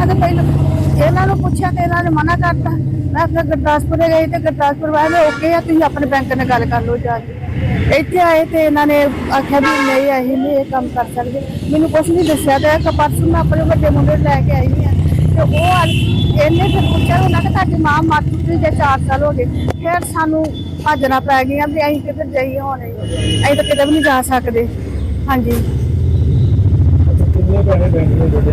ਮੈਂ ਤਾਂ ਪਹਿਲਾਂ ਇਹਨਾਂ ਨੂੰ ਪੁੱਛਿਆ ਤੇ ਇਹਨਾਂ ਨੇ ਮਨਾ ਕਰਤਾ। ਮੈਂ ਕਿਹਾ ਗੁਰਦਾਸਪੁਰੇ ਗਏ ਤੇ ਗੁਰਦਾਸਪੁਰ ਵਾਲੇ ਓਕੇ ਆ, ਤੁਸੀਂ ਆਪਣੇ ਬੈਂਕ ਨਾਲ ਗੱਲ ਕਰ ਲਓ ਜਾ ਕੇ। ਇੱਥੇ ਆਏ ਤੇ ਇਹਨਾਂ ਨੇ ਆਖਿਆ ਵੀ ਨਹੀਂ, ਅਸੀਂ ਨਹੀਂ ਇਹ ਕੰਮ ਕਰ ਸਕਦੇ। ਮੈਨੂੰ ਕੁਝ ਨਹੀਂ ਦੱਸਿਆ ਤੇ ਕਿ ਪਰਸੋਂ ਮੈਂ ਆਪਣੇ ਵੱਡੇ ਮੁੰਡੇ ਲੈ ਕੇ ਆਈ ਆ। ਤੇ ਉਹ ਇਹਨੇ ਫਿਰ ਪੁੱਛਿਆ ਉਹਨਾਂ ਕਿ ਤੁਹਾਡੀ ਮਾਂ ਮਰ ਚੁੱਕੀ ਜੇ 4 ਸਾਲ ਹੋ ਗਏ। ਫਿਰ ਸਾਨੂੰ ਭੱਜਣਾ ਪੈ ਗਿਆ ਵੀ ਅਸੀਂ ਕਿੱਥੇ ਜਾਈਏ, ਹੁਣ ਅਸੀਂ ਤਾਂ ਕਿਤੇ ਵੀ ਨਹੀਂ ਜਾ ਸਕਦੇ। ਹਾਂਜੀ। ਕਿੰਨੇ ਪੈਸੇ ਬੈਂਕ ਦੇ ਜੁੜੇ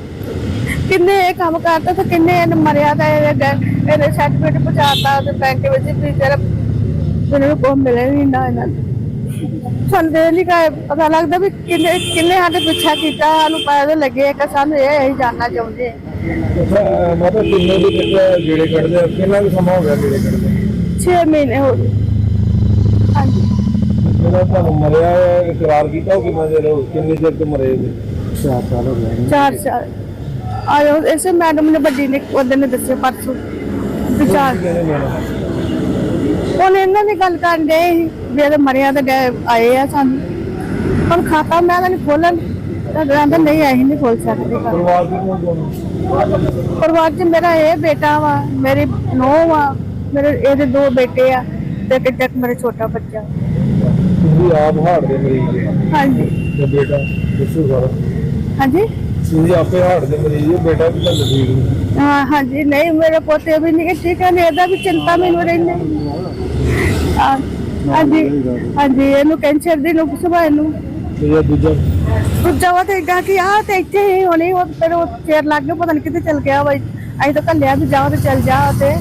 ਕਿੰਨੇ ਇਹ ਕੰਮ ਕਰਤਾ ਤੇ ਕਿੰਨੇ ਇਹਨੇ ਮਰਿਆ ਡੈ- ਇਹਦੇ ਸਰਟੀਫਿਕੇਟ ਪਹੁੰਚਾਤਾ ਤੇ ਬੈਂਕ ਵਿੱਚ ਵੀ ਤੇਰਾ ਮੈਨੂੰ ਕੋਈ ਮਿਲੇ ਨਹੀਂ ਨਾ ਇਹਨਾਂ ਨੂੰ। ਸਾਨੂੰ ਦੇ ਨਹੀਂ ਕਾ ਪਤਾ ਲੱਗਦਾ ਵੀ ਕਿੰਨੇ ਕਿੰਨੇ ਸਾਡੇ ਪਿੱਛਾ ਕੀਤਾ ਸਾਨੂੰ ਪੈਸੇ ਲੱਗੇ ਕਿ ਸਾਨੂੰ ਇਹ ਅਸੀਂ ਜਾਨਣਾ ਚਾਹੁੰਦੇ ਹਾਂ ਅੱਛਾ ਅਹ ਮਾਤਾ ਕਿੰਨੇ ਦੇ ਗੇੜੇ ਕੱਢਦੇ? ਕਿੰਨਾ ਕੁ ਸਮਾਂ ਹੋ ਗਿਆ ਗੇੜੇ ਕੱਢਦੇ 6 ਮਹੀਨੇ ਹੋ ਗਏ। ਹਾਂਜੀ। ਜਿਹੜਾ ਤੁਹਾਨੂੰ ਮਰਿਆ ਹੈ, ਇਕਰਾਰ ਕੀਤਾ ਉਹ ਕਿੰਨਾ ਚਿਰ ਹੋ ਕਿੰਨੇ ਚਿਰ ਤੋਂ ਮਰੇ ਜੀ 4 ਸਾਲ ਹੋ ਗਏ। ਚਾਰ ਸਾਲ। ਆਇਓ ਇਸੇ ਮੈਡਮ ਨੇ ਵੱਡੀ ਨੇ ਉਹਦੇ ਨੇ ਦੱਸਿਆ ਪਰਸੋਂ ਵੀ ਚਾਰ ਹੁਣ ਇਹਨਾਂ ਦੀ ਗੱਲ ਕਰਨ ਦੇ ਵੀ ਇਹਦੇ ਮਰਿਆ ਤੇ ਗਏ ਆਏ ਆ ਸਾਨੂੰ। ਹੁਣ ਖਾਤਾ ਮੈਂ ਤਾਂ ਨਹੀਂ ਖੋਲਣ ਤਾਂ ਕਹਿੰਦਾ ਨਹੀਂ ਅਸੀਂ ਨਹੀਂ ਖੋਲ ਸਕਦੇ। ਪਰਿਵਾਰ 'ਚ ਮੇਰਾ ਇਹ ਬੇਟਾ ਵਾ ਮੇਰੀ ਨੂੰਹ ਵਾ ਮੇਰੇ ਇਹਦੇ ਦੋ ਬੇਟੇ ਆ ਤੇ ਇੱਕ ਇੱਕ ਮੇਰਾ ਛੋਟਾ ਬੱਚਾ। ਤੁਸੀਂ ਆਪ ਹਾਰਟ ਦੇ ਮਰੀਜ਼ ਜੀ। ਹਾਂਜੀ। ਤੇ ਬੇਟਾ ਦੱਸੋ ਸਾਰਾ। ਹਾਂਜੀ? ਤੁਸੀਂ ਆਪੇ ਹਾਰਟ ਦੇ ਮਰੀਜ਼ ਜੀ ਬੇਟਾ ਵੀ ਤੁਹਾਨੂੰ ਠੀਕ ਨਹੀਂ ਹਾਂ ਹਾਂਜੀ ਨਹੀਂ ਮੇਰੇ ਪੋਤੇ ਵੀ ਨਹੀਂ ਠੀਕ ਹੈ ਨੇ ਇਹਦਾ ਵੀ ਚਿੰਤਾ ਮੈਨੂੰ ਰਹਿੰਦੀ। ਹਾਂ, ਹਾਂਜੀ ਹਾਂਜੀ ਇਹਨੂੰ ਕੈਂਸਰ ਦੀ ਨੂੰ ਸੁਭਾ ਇਹਨੂੰ। ਤੇ ਇਹ ਦੂਜਾ? ਦੂਜਾ ਵਾ ਤੇ ਏਦਾਂ ਕਿ ਆ ਤੇ ਇੱਥੇ ਹੀ ਹੋਣੀ ਉਹ ਫਿਰ ਉਹ ਚੇਰ ਲੱਗ ਗਿਆ ਪਤਾ ਨਹੀਂ ਕਿੱਥੇ ਚਲ ਗਿਆ ਵਾ। ਅਸੀਂ ਤਾਂ ਕੱਲਿਆ ਵੀ ਜਾਓ ਤੇ ਚਲ ਜਾ ਤੇ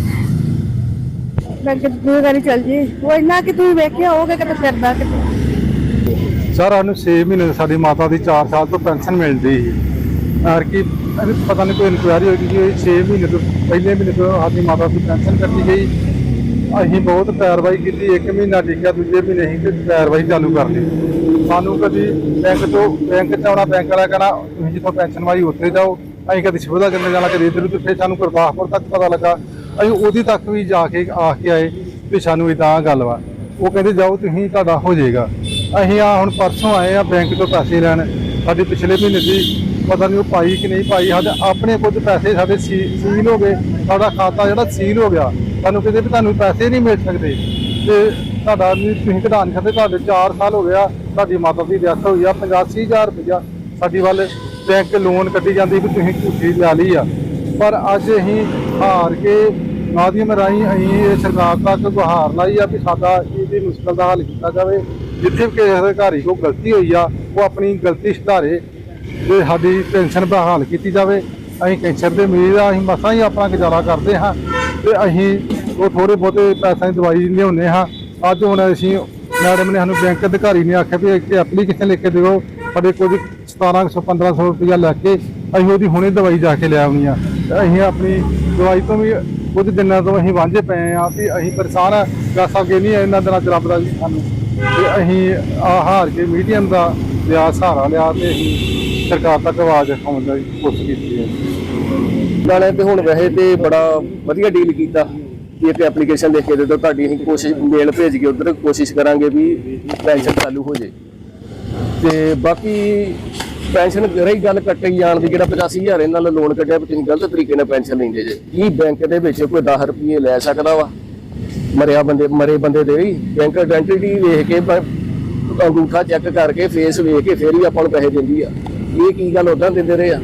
ਮੈਂ ਕਿ ਦੂਰ ਵਾਲੀ ਚਲ ਜੀ। ਉਹ ਇੰਨਾ ਕਿ ਤੁਸੀਂ ਵੇਖਿਆ ਹੋਗੇ ਕਿਤੇ ਫਿਰਦਾ ਕਿਤੇ। ਸਰ ਸਾਨੂੰ 6 ਮਹੀਨੇ ਸਾਡੀ ਮਾਤਾ ਦੀ 4 ਸਾਲ ਤੋਂ ਪੈਨਸ਼ਨ ਮਿਲਦੀ ਸੀ। ਔਰ ਕੀ ਪਤਾ ਨਹੀਂ ਕੋਈ ਇਨਕੁਆਇਰੀ ਹੋਈ ਕਿ 6 ਮਹੀਨੇ ਤੋਂ, ਪਹਿਲੇ ਮਹੀਨੇ ਤੋਂ ਸਾਡੀ ਮਾਤਾ ਦੀ ਪੈਨਸ਼ਨ ਕੱਟੀ ਗਈ। ਅਸੀਂ ਬਹੁਤ ਪੈਰਵਾਈ ਕੀਤੀ, ਇੱਕ ਮਹੀਨਾ ਟਿਕਿਆ ਦੂਜੇ ਮਹੀਨੇ ਅਸੀਂ ਤੇ ਪੈਰਵਾਈ ਚਾਲੂ ਕਰ ਲਈ। ਸਾਨੂੰ ਕਦੀ ਬੈਂਕ ਤੋਂ ਬੈਂਕ ਚ ਆਉਣਾ ਬੈਂਕ ਵਾਲਾ ਕਹਿਣਾ ਤੁਸੀਂ ਜਿੱਥੋਂ ਪੈਨਸ਼ਨ ਵਾਈ ਉੱਥੇ ਜਾਓ। ਅਸੀਂ ਕਦੀ ਸੁਵਿਧਾ ਕੇਂਦਰ ਜਾਣਾ, ਕਦੀ ਇੱਧਰ ਉੱਧਰ ਫਿਰ ਸਾਨੂੰ ਗੁਰਦਾਸਪੁਰ ਤੱਕ ਪਤਾ ਲੱਗਾ। ਅਸੀਂ ਉਹਦੀ ਤੱਕ ਵੀ ਜਾ ਕੇ ਆ ਕੇ ਆਏ ਵੀ ਸਾਨੂੰ ਇਦਾਂ ਗੱਲ ਵਾ। ਉਹ ਕਹਿੰਦੇ, ਜਾਓ ਤੁਸੀਂ, ਤੁਹਾਡਾ ਹੋ ਜਾਏਗਾ। ਅਸੀਂ ਆ ਹੁਣ ਪਰਸੋਂ ਆਏ ਆ ਬੈਂਕ ਤੋਂ ਪੈਸੇ ਲੈਣ। ਸਾਡੀ ਪਿਛਲੇ ਮਹੀਨੇ ਦੀ ਪਤਾ ਨਹੀਂ ਉਹ ਪਾਈ ਕਿ ਨਹੀਂ ਪਾਈ, ਸਾਡੇ ਆਪਣੇ ਕੁਝ ਪੈਸੇ ਸਾਡੇ ਸੀ- ਸੀਲ ਹੋ ਗਏ, ਸਾਡਾ ਖਾਤਾ ਜਿਹੜਾ ਸੀਲ ਹੋ ਗਿਆ, ਸਾਨੂੰ ਕਹਿੰਦੇ ਵੀ ਤੁਹਾਨੂੰ ਪੈਸੇ ਨਹੀਂ ਮਿਲ ਸਕਦੇ। ਤੇ ਤੁਹਾਡਾ ਵੀ ਤੁਸੀਂ ਕਢਾ ਨਹੀਂ ਤੁਹਾਡੇ 4 ਸਾਲ ਹੋ ਗਿਆ, ਤੁਹਾਡੀ ਮਾਤਾ ਦੀ ਡੈਥ ਹੋਈ ਆ 85000 ਰੁਪਇਆ ਸਾਡੀ ਵੱਲ ਬੈਂਕ ਲੋਨ ਕੱਢੀ ਜਾਂਦੀ ਵੀ ਤੁਸੀਂ ਝੂਠੀ ਲੈ ਲਈ ਆ। ਪਰ ਅੱਜ ਅਸੀਂ ਹਾਰ ਕੇ ਮਾਧਿਅਮ ਰਾਹੀਂ ਅਸੀਂ ਇਹ ਸਰਕਾਰ ਤੱਕ ਗੁਹਾਰ ਲਾਈ ਆ ਵੀ ਸਾਡਾ ਇਹਦੀ ਮੁਸ਼ਕਲ ਦਾ ਹੱਲ ਕੀਤਾ ਜਾਵੇ। ਜਿੱਥੇ ਵੀ ਕਿਸੇ ਅਧਿਕਾਰੀ ਕੋਲ ਗਲਤੀ ਹੋਈ ਆ, ਉਹ ਆਪਣੀ ਗਲਤੀ ਸੁਧਾਰੇ। ਤੇ ਸਾਡੀ ਪੈਨਸ਼ਨ ਬਹਾਲ ਕੀਤੀ ਜਾਵੇ, ਅਸੀਂ ਕੈਂਸਰ ਦੇ ਮਰੀਜ਼ ਆ, ਅਸੀਂ ਮਸਾਂ ਹੀ ਆਪਣਾ ਗੁਜ਼ਾਰਾ ਕਰਦੇ ਹਾਂ ਤੇ ਅਸੀਂ ਉਹ ਥੋੜੇ ਬਹੁਤੇ ਪੈਸਿਆਂ ਦੀ ਦਵਾਈ ਲਿਆਉਂਦੇ ਹਾਂ। ਅੱਜ ਹੁਣ ਅਸੀਂ ਮੈਡਮ ਨੇ ਸਾਨੂੰ ਬੈਂਕ ਅਧਿਕਾਰੀ ਨੇ ਆਖਿਆ ਵੀ ਇੱਕ ਐਪਲੀਕੇਸ਼ਨ ਲਿਖ ਕੇ ਦਿਓ, ਸਾਡੇ ਕੁਝ 1700 1500 ਰੁਪਇਆ ਲੈ ਕੇ ਅਸੀਂ ਉਹਦੀ ਹੁਣੇ ਦਵਾਈ ਜਾ ਕੇ ਲੈ ਆਉਣੀ ਆ ਤੇ ਅਸੀਂ ਆਪਣੀ ਦਵਾਈ ਤੋਂ ਵੀ ਕੁਝ ਦਿਨਾਂ ਤੋਂ ਅਸੀਂ ਵਾਂਝੇ ਪਏ ਆ ਵੀ ਅਸੀਂ ਪਰੇਸ਼ਾਨ ਆ ਗਾ ਸਕੇ ਨਹੀਂ ਇਹਨਾਂ ਦਿਨਾਂ ਚ ਰੱਬ ਦਾ ਜੀ ਸਾਨੂੰ। ਤੇ ਅਸੀਂ ਆ ਹਾਰ ਕੇ ਮੀਡੀਅਮ ਦਾ ਲਿਆ, ਸਹਾਰਾ ਲਿਆ ਤੇ ਅਸੀਂ ਸਰਕਾਰ ਤੱਕ ਆਵਾਜ਼ ਉਠਾਉਣ ਦੀ ਕੋਸ਼ਿਸ਼ ਕੀਤੀ ਹੈ। ਨਾਲੇ ਤੇ ਹੁਣ ਵੈਸੇ ਤੇ ਬੜਾ ਵਧੀਆ ਡੀਲ ਕੀਤਾ। ਕਿ ਇੱਕ ਐਪਲੀਕੇਸ਼ਨ ਲਿਖ ਕੇ ਦੇ ਦਿਓ, ਤੁਹਾਡੀ ਅਸੀਂ ਕੋਸ਼ਿਸ਼ ਮੇਲ ਭੇਜ ਕੇ ਉਧਰ ਕੋਸ਼ਿਸ਼ ਕਰਾਂਗੇ ਵੀ ਪੈਨਸ਼ਨ ਚਾਲੂ ਹੋ ਜੇ। ਤੇ ਬਾਕੀ ਪੈਨਸ਼ਨ ਰਹੀ ਗੱਲ ਕੱਟੀ ਜਾਣ ਦੀ, ਜਿਹੜਾ 85000 ਇਹਨਾਂ ਨਾਲ ਲੋਨ ਕੱਢਿਆ ਵੀ ਤੁਸੀਂ ਗਲਤ ਤਰੀਕੇ ਨਾਲ ਪੈਨਸ਼ਨ ਲੈਂਦੇ ਜੇ। ਕੀ ਬੈਂਕ ਦੇ ਵਿੱਚ ਕੋਈ 10 ਰੁਪਏ ਲੈ ਸਕਦਾ ਵਾ? ਮਰਿਆ ਬੰਦੇ, ਮਰੇ ਬੰਦੇ ਦੇ ਵੀ। ਬੈਂਕ ਆਇਡੈਂਟੀਟੀ ਵੇਖ ਕੇ ਅੰਗੂਠਾ ਚੈੱਕ ਕਰਕੇ ਫੇਸ ਵੇਖ ਕੇ ਫੇਰ ਹੀ ਆਪਾਂ ਨੂੰ ਪੈਸੇ ਦਿੰਦੀ ਆ। ਇਹ ਕੀ ਗੱਲ ਉਦਾਂ ਦਿੰਦੇ ਰਹੇ ਆ?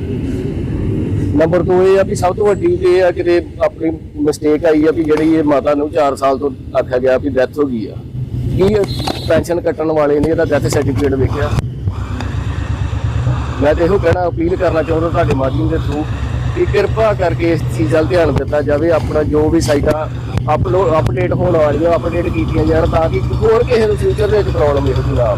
ਨੰਬਰ 2 ਇਹ ਆ ਵੀ ਸਭ ਤੋਂ ਵੱਡੀ ਇਹ ਆ ਕਿ ਆਪਣੀ ਮਿਸਟੇਕ ਆਈ ਆ ਵੀ ਜਿਹੜੀ ਇਹ ਮਾਤਾ ਨੂੰ 4 ਸਾਲ ਤੋਂ ਆਖਿਆ ਗਿਆ ਵੀ ਡੈਥ ਹੋ ਗਈ ਆ। ਕੀ ਪੈਨਸ਼ਨ ਕੱਟਣ ਵਾਲੇ ਨੇ ਇਹਦਾ ਡੈਥ ਸਰਟੀਫਿਕੇਟ ਵੇਖਿਆ? ਮੈਂ ਤੇ ਇਹੋ ਕਹਿਣਾ, ਅਪੀਲ ਕਰਨਾ ਚਾਹੁੰਦਾ ਤੁਹਾਡੇ ਮਾਧਿਅਮ ਦੇ ਥਰੂ ਕਿ ਕਿਰਪਾ ਕਰਕੇ ਇਸ ਚੀਜ਼ ਵੱਲ ਧਿਆਨ ਦਿੱਤਾ ਜਾਵੇ, ਆਪਣਾ ਜੋ ਵੀ ਸਾਈਟਾਂ ਅਪਲੋਡ ਅਪਡੇਟ ਹੋਣ ਵਾਲੀਆਂ ਅਪਡੇਟ ਕੀਤੀਆਂ ਜਾਣ ਤਾਂ ਕਿ ਹੋਰ ਕਿਸੇ ਨੂੰ ਫਿਊਚਰ ਦੇ ਵਿੱਚ ਪ੍ਰੋਬਲਮ ਇਹੋ ਜਿਹੀ ਨਾ